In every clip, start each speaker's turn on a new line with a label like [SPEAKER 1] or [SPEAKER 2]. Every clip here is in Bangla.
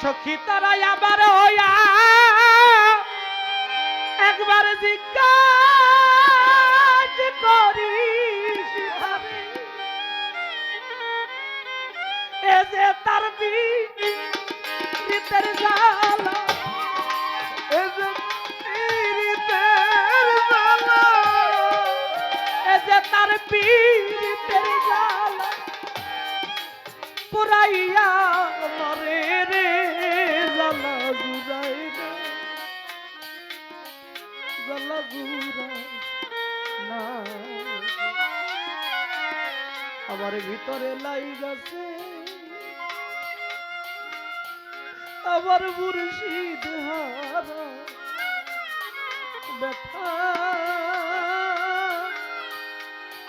[SPEAKER 1] সখী তারাই আবার হইয়া একবার জিজ্ঞাসা ভাবে। এ যে তার বীতের জ্বালা, এ যে পীড়িতের জ্বালা, এ যে তার পীড়িতের জ্বালা, পুরাইয়া আমার ভিতরে লাই গেছে। আমার মুর্শিদ হারা ব্যথা।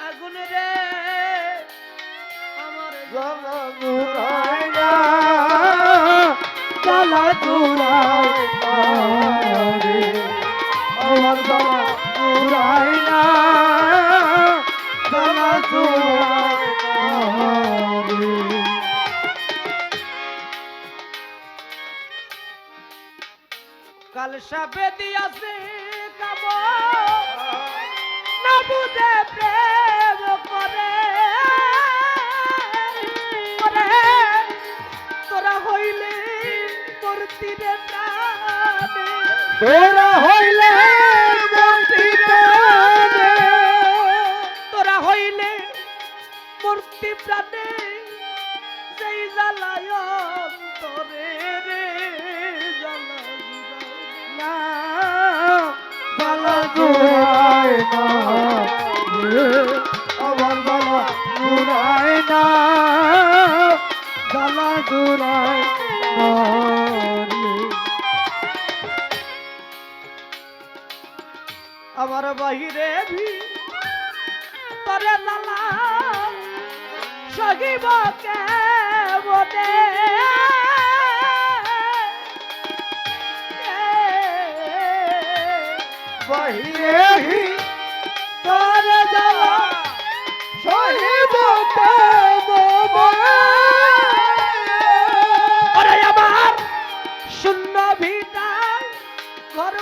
[SPEAKER 1] আগুন রে আমার
[SPEAKER 2] জ্বালা জুড়াই না।
[SPEAKER 1] কাল সাপে দিয়াছে কাম না বুঝে প্রেম করে। তোরা হইলে
[SPEAKER 2] তোর তীরে
[SPEAKER 1] তোরা হইলে রে
[SPEAKER 2] আমার
[SPEAKER 1] বাহিরে ভি তরে লালা সহিব কে? বনে
[SPEAKER 2] বাহিরে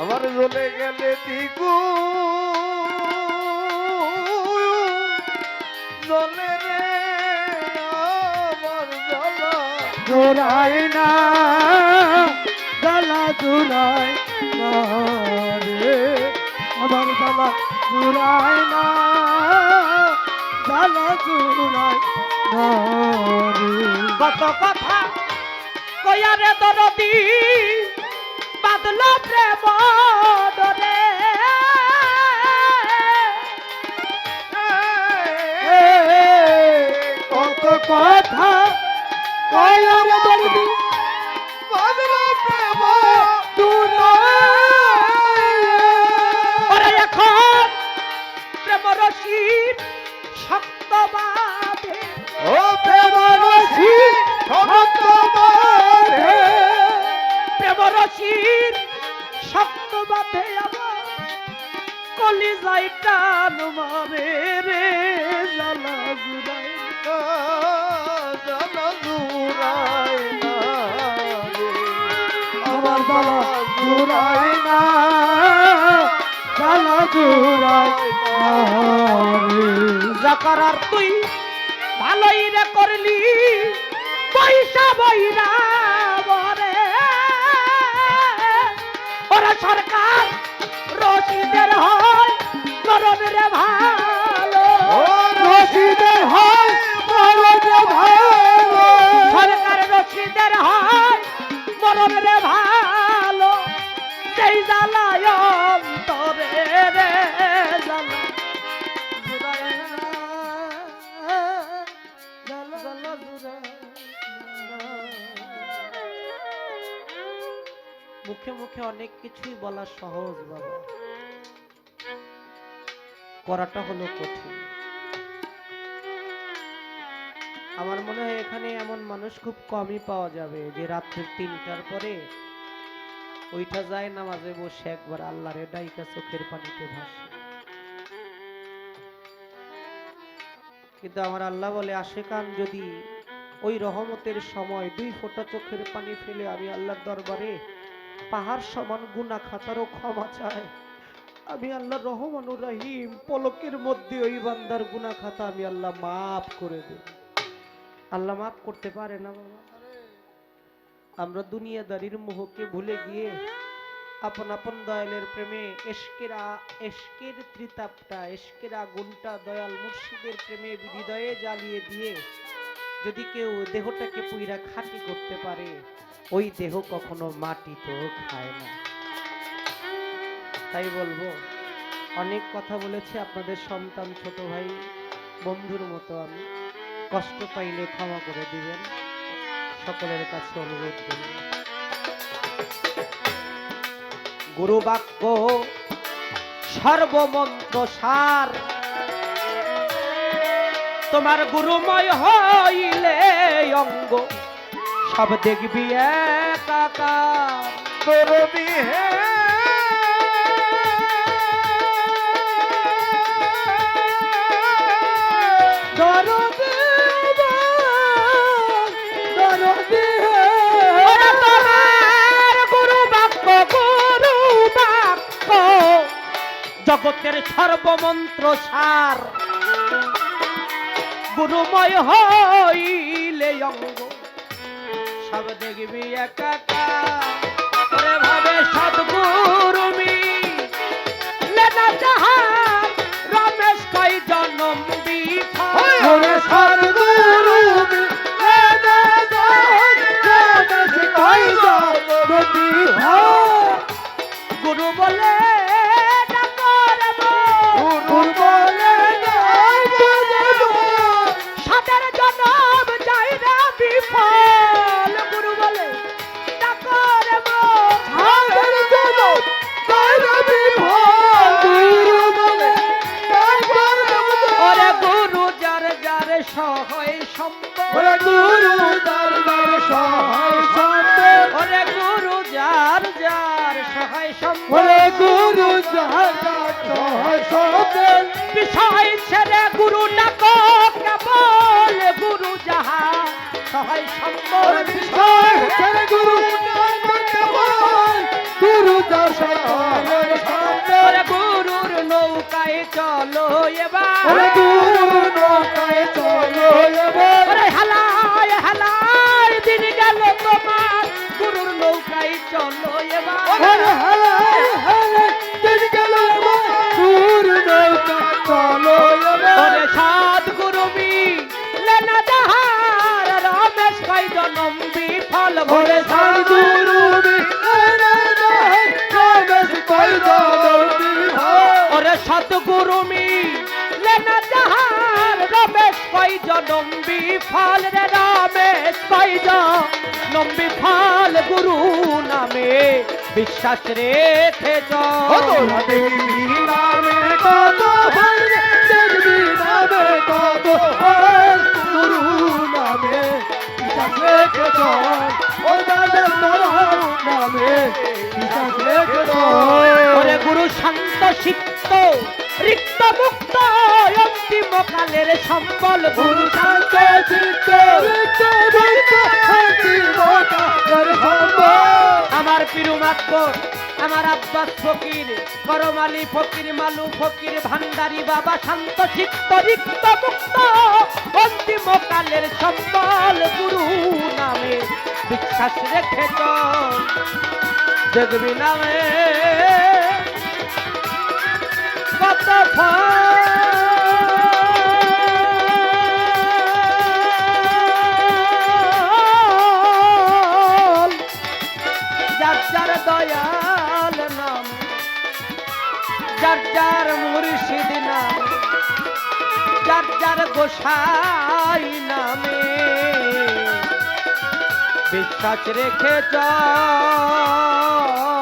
[SPEAKER 1] আমার জ্বালা।
[SPEAKER 2] জ্বলে গেলে দিকু জ্বলে রে আমার জ্বালা জোড়াই না জ্বালা জুড়াই না রে। আমার জ্বালা জুড়াই না জ্বালা জুড়াই না রে।
[SPEAKER 1] কত কথা কয়ারে দরদি বাদল প্রেম
[SPEAKER 2] প্রেম
[SPEAKER 1] রশিদ শক্ত বাঁধে
[SPEAKER 2] ও প্রেম রসি ভক্ত মারে
[SPEAKER 1] প্রেম রশিদ শক্ত বাঁধে আমার কলি যাই টান মারে রে। জ্বালা
[SPEAKER 2] না আমার জ্বালা না।
[SPEAKER 1] জাকারার তুই ভালোই রে করলি পয়সা বইরা বরে। ওরা সরকার রশিদের হয় করণ রে ভালো।
[SPEAKER 2] রশিদের হয় মরদে ভালো।
[SPEAKER 1] সরকার রশিদের হয় মরণ রে ভালো। সেই জ্বালায় অনেক কিছুই বলা সহজ, বাবা। করাটা হলো কঠিন। আমার মনে হয় এখানে এমন মানুষ খুব কমই পাওয়া যাবে যে রাত্রির তিনটার পরে ওইটা যায় নামাজে বসে একবার আল্লাহরে ডাইকা চোখের পানিতে ভাসে। কিন্তু আমার আল্লাহ বলে, আশেকান যদি ওই রহমতের সময় দুই ফোঁটা চোখের পানি ফেলে আমি আল্লাহর দরবারে পাহাড় সমান গুনা খাতারও ক্ষমা চাই আমি আল্লাহ রহমানুর রহিম, পলকের মধ্যে ওই বান্দার গুনা খাতা আমি আল্লাহ মাফ করে দেব। আল্লাহ মাফ করতে পারে না বাবা? আমরা দুনিয়াদারির মোহকে ভুলে গিয়ে আপন আপন দয়ালের প্রেমে, এশকের এশকের ত্রিতাপটা, এশকের আগুনটা দয়াল মুর্শিদের প্রেমে হৃদয়ে জ্বালিয়ে দিয়ে যদি কেউ দেহটাকে পুইরা খাঁটি করতে পারে, ওই দেহ কখনো মাটি তো খায় না। তাই বলব, অনেক কথা বলেছে আপনাদের সন্তান, ছোট ভাই, বন্ধুর মতো আমি। কষ্ট পাইলে ক্ষমা করে দিবেন। সকলের কাছে অনুরোধ করি। গুরু বাক্য সর্বমন্ত্র সার। তোমার গুরুময় হইলে অঙ্গ। সব দেখবি একাকার।
[SPEAKER 2] হে।
[SPEAKER 1] জগতের সর্বমন্ত্র সার। গুরুময় হইলে অঙ্গ। সব দেখবি একাকার। সহায়
[SPEAKER 2] ওরে গুরু দরবার সহায় সম্বল
[SPEAKER 1] ওরে গুরু যার যার সহায় সম্বল
[SPEAKER 2] ওরে গুরু যাহা সহায় সম্বল
[SPEAKER 1] বিষয় ছেড়ে গুরু ডাকো কেবল গুরু যাহা সহায় সম্বল
[SPEAKER 2] বিষয় ছেড়ে গুরু নাম কেবল গুরু যাহা সহায়
[SPEAKER 1] চলো এবার।
[SPEAKER 2] ওরে নৌকায় চলো এবার।
[SPEAKER 1] হালায় হালায় দিন গেল তোমার। গুরুর নৌকায় চলো এবার।
[SPEAKER 2] হালায় হালায় দিন গেল আমার গুরু নৌকায় চলো এবার।
[SPEAKER 1] সাত গুরু বি লেনা যাহার রমেশ কই জনম বিফল ভরে
[SPEAKER 2] সাই গুরু বিনা যায় রমেশ কই হয়
[SPEAKER 1] ওরে সতগুরু মি। লেনা যাহার রমেশ কই জনম বিফল রে রমেশ কই জনম বিফল গুরু নামে বিশ্বাস রেখে যাও
[SPEAKER 2] তোরা দেখবি নামে কত দেখবি নামে কত গুরু নামে বিশ্বাস রেখে
[SPEAKER 1] ওরে গুরু শান্ত সিক্ত রিক্ত মুক্ত অন্তিম কালের সম্বল গুরু
[SPEAKER 2] শান্ত সিক্ত। রিক্ত মুক্ত অন্তিম
[SPEAKER 1] আমার পিরু আমার আব্বাস ফকির করমালি ফকির, মালু ফকির, ভান্ডারি বাবা শান্ত চিত্ত রিক্ত, মুক্ত, অন্তিম কালের সম্বল গুরু নামে বিশ্বাস রেখে দেখবি নামে যার গোসাই নামে। বিশ্বাস রেখে চল